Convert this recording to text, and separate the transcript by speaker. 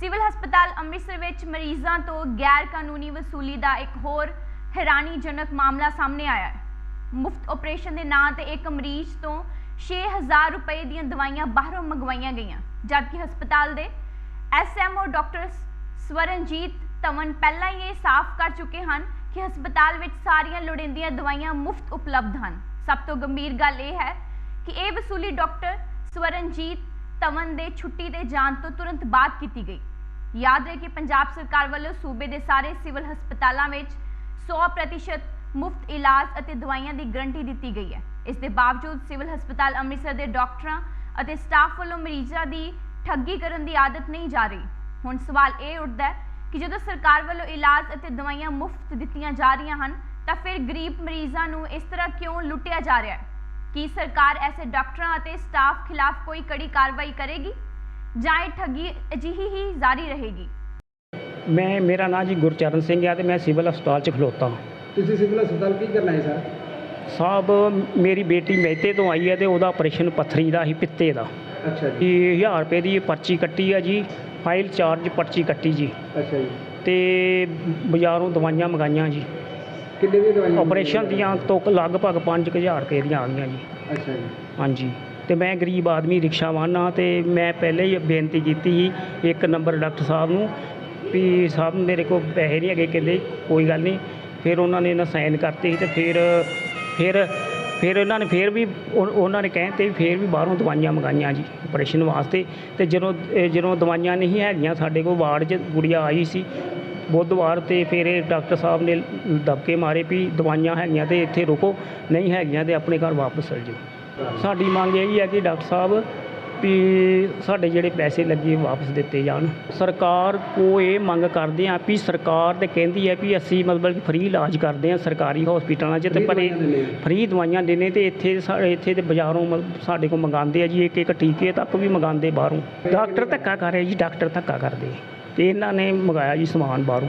Speaker 1: Civil ਹਸਪਤਾਲ ਅੰਮ੍ਰਿਤਸਰ ਵਿੱਚ ਮਰੀਜ਼ਾਂ ਤੋਂ ਗੈਰ ਕਾਨੂੰਨੀ ਵਸੂਲੀ ਦਾ ਇੱਕ ਹੋਰ ਹੈਰਾਨੀਜਨਕ ਮਾਮਲਾ ਸਾਹਮਣੇ ਆਇਆ ਹੈ। ਮੁਫਤ ਆਪਰੇਸ਼ਨ ਦੇ ਨਾਂ ਤੇ ਇੱਕ ਮਰੀਜ਼ ਤੋਂ 6000 ਰੁਪਏ ਦੀਆਂ ਦਵਾਈਆਂ ਬਾਹਰੋਂ ਮੰਗਵਾਈਆਂ ਗਈਆਂ, ਜਦਕਿ ਹਸਪਤਾਲ ਦੇ ਐਸਐਮਓ ਡਾਕਟਰ ਸਵਰਨਜੀਤ ਤਮਨ ਪਹਿਲਾਂ ਹੀ ਇਹ ਸਾਫ਼ ਕਰ ਚੁੱਕੇ ਹਨ ਕਿ ਹਸਪਤਾਲ ਵਿੱਚ ਸਾਰੀਆਂ ਲੋੜੀਂਦੀਆਂ ਦਵਾਈਆਂ ਮੁਫਤ ਉਪਲਬਧ ਹਨ। ਸਭ ਤੋਂ ਗੰਭੀਰ ਗੱਲ ਇਹ ਹੈ ਕਿ ਇਹ ਵਸੂਲੀ ਡਾਕਟਰ ਸਵਰਨਜੀਤ ਤਮਨ ਦੇ ਛੁੱਟੀ ਤੇ ਜਾਣ ਤੋਂ ਤੁਰੰਤ ਬਾਅਦ ਕੀਤੀ ਗਈ। ਯਾਦ ਰਹੇ ਕਿ ਪੰਜਾਬ ਸਰਕਾਰ ਵੱਲੋਂ ਸੂਬੇ ਦੇ ਸਾਰੇ ਸਿਵਲ ਹਸਪਤਾਲਾਂ ਵਿੱਚ 100% ਮੁਫਤ ਇਲਾਜ ਅਤੇ ਦਵਾਈਆਂ ਦੀ ਗਰੰਟੀ ਦਿੱਤੀ ਗਈ ਹੈ। ਇਸ ਦੇ ਬਾਵਜੂਦ ਸਿਵਲ ਹਸਪਤਾਲ ਅੰਮ੍ਰਿਤਸਰ ਦੇ ਡਾਕਟਰਾਂ ਅਤੇ ਸਟਾਫ ਵੱਲੋਂ ਮਰੀਜ਼ਾਂ ਦੀ ਠੱਗੀ ਕਰਨ ਦੀ ਆਦਤ ਨਹੀਂ ਜਾ ਰਹੀ। ਹੁਣ ਸਵਾਲ ਇਹ ਉੱਠਦਾ ਹੈ ਕਿ ਜਦੋਂ ਸਰਕਾਰ ਵੱਲੋਂ ਇਲਾਜ ਅਤੇ ਦਵਾਈਆਂ ਮੁਫਤ ਦਿੱਤੀਆਂ ਜਾ ਰਹੀਆਂ ਹਨ, ਤਾਂ ਫਿਰ ਗਰੀਬ ਮਰੀਜ਼ਾਂ ਨੂੰ ਇਸ ਤਰ੍ਹਾਂ ਕਿਉਂ ਲੁੱਟਿਆ ਜਾ ਰਿਹਾ ਹੈ? ਕੀ ਸਰਕਾਰ ਐਸੇ ਡਾਕਟਰਾਂ ਅਤੇ ਸਟਾਫ ਖਿਲਾਫ ਕੋਈ ਕੜੀ ਕਾਰਵਾਈ ਕਰੇਗੀ? ਜਾਂ ਇਹ ਠੱਗੀ ਅਜਿਹੀ ਹੀ ਜਾਰੀ ਰਹੇਗੀ।
Speaker 2: ਮੈਂ ਮੇਰਾ ਨਾਮ ਜੀ ਗੁਰਚਰਨ ਸਿੰਘ ਹੈ ਤੇ ਮੈਂ ਸਿਵਲ ਹਸਪਤਾਲ 'ਚ ਖਲੋਤਾ ਹਾਂ।
Speaker 3: ਤੁਸੀਂ ਸਿਵਲ ਹਸਪਤਾਲ ਕੀ ਕਰਨਾ ਹੈ ਸਰ?
Speaker 2: ਸਾਹਿਬ ਮੇਰੀ ਬੇਟੀ ਮਹਿਤੇ ਤੋਂ ਆਈ ਹੈ ਤੇ ਉਹਦਾ ਆਪਰੇਸ਼ਨ ਪੱਥਰੀ ਦਾ ਸੀ ਪਿੱਤੇ ਦਾ।
Speaker 3: ਅੱਛਾ ਜੀ।
Speaker 2: 1000 ਰੁਪਏ ਦੀ ਇਹ ਪਰਚੀ ਕੱਟੀ ਹੈ ਜੀ ਫਾਈਲ ਚਾਰਜ ਪਰਚੀ ਕੱਟੀ ਜੀ।
Speaker 3: ਅੱਛਾ ਜੀ।
Speaker 2: ਤੇ ਬਾਜ਼ਾਰੋਂ ਦਵਾਈਆਂ ਮੰਗਾਈਆਂ ਜੀ।
Speaker 3: ਕਿੰਨੇ ਦੀ ਦਵਾਈ
Speaker 2: ਆਪਰੇਸ਼ਨ ਦੀਆਂ ਤੋਂ ਲਗਭਗ 5000 ਰੁਪਏ ਦੀਆਂ ਆ ਗਈਆਂ ਜੀ।
Speaker 3: ਅੱਛਾ ਜੀ।
Speaker 2: ਹਾਂਜੀ। ਤੇ ਮੈਂ ਗਰੀਬ ਆਦਮੀ ਰਿਕਸ਼ਾਵਾਨ ਹਾਂ ਤੇ ਮੈਂ ਪਹਿਲੇ ਹੀ ਬੇਨਤੀ ਕੀਤੀ ਸੀ ਇੱਕ ਨੰਬਰ ਡਾਕਟਰ ਸਾਹਿਬ ਨੂੰ ਵੀ ਸਾਹਿਬ ਮੇਰੇ ਕੋਲ ਪੈਸੇ ਨਹੀਂ ਹੈਗੇ, ਕਹਿੰਦੇ ਕੋਈ ਗੱਲ ਨਹੀਂ। ਫਿਰ ਉਹਨਾਂ ਨੇ ਨਾ ਸਾਈਨ ਕਰਤੇ ਸੀ ਤੇ ਫਿਰ ਫਿਰ ਫਿਰ ਇਹਨਾਂ ਨੇ ਫਿਰ ਵੀ ਉਹ- ਉਹਨਾਂ ਨੇ ਕਹਿਣ ਵੀ ਫਿਰ ਵੀ ਬਾਹਰੋਂ ਦਵਾਈਆਂ ਮੰਗਾਈਆਂ ਜੀ ਆਪਰੇਸ਼ਨ ਵਾਸਤੇ। ਤੇ ਜਦੋਂ ਜਦੋਂ ਦਵਾਈਆਂ ਨਹੀਂ ਹੈਗੀਆਂ ਸਾਡੇ ਕੋਲ ਵਾਰਡ 'ਚ ਗੁੜੀਆ ਆਈ ਸੀ ਬੁੱਧਵਾਰ ਤੇ ਫਿਰ ਇਹ ਡਾਕਟਰ ਸਾਹਿਬ ਨੇ ਦਬਕੇ ਮਾਰੇ ਵੀ ਦਵਾਈਆਂ ਹੈਗੀਆਂ ਤੇ ਇੱਥੇ ਰੁਕੋ, ਨਹੀਂ ਹੈਗੀਆਂ ਤੇ ਆਪਣੇ ਘਰ ਵਾਪਸ ਚਲ ਜਾਓ। ਸਾਡੀ ਮੰਗ ਇਹ ਹੈ ਕਿ ਡਾਕਟਰ ਸਾਹਿਬ ਵੀ ਸਾਡੇ ਜਿਹੜੇ ਪੈਸੇ ਲੱਗੇ ਵਾਪਸ ਦਿੱਤੇ ਜਾਣ। ਸਰਕਾਰ ਕੋ ਇਹ ਮੰਗ ਕਰਦੇ ਆ ਵੀ ਸਰਕਾਰ ਤੇ ਕਹਿੰਦੀ ਹੈ ਵੀ ਅਸੀਂ ਮਤਲਬ ਕਿ ਫ੍ਰੀ ਇਲਾਜ ਕਰਦੇ ਆ ਸਰਕਾਰੀ ਹਸਪੀਟਲਾਂ 'ਚ ਤੇ ਪਰ
Speaker 3: ਆ।
Speaker 2: ਫ੍ਰੀ ਦਵਾਈਆਂ ਦਿੰਦੇ ਤੇ ਇੱਥੇ ਸਾਡੇ ਇੱਥੇ ਤੇ ਬਾਜ਼ਾਰੋਂ ਸਾਡੇ ਕੋਲ ਮੰਗਾਉਂਦੇ ਆ ਜੀ ਇੱਕ ਇੱਕ ਟੀਕੇ ਤੱਕ ਵੀ ਮੰਗਾਉਂਦੇ ਬਾਹਰੋਂ। ਡਾਕਟਰ ਧੱਕਾ ਕਰ ਰਿਹਾ ਜੀ ਡਾਕਟਰ ਧੱਕਾ ਕਰਦੇ। ਤੇ ਇਹਨਾਂ ਨੇ ਮੰਗਾਇਆ ਜੀ ਸਮਾਨ ਬਾਹਰੋਂ।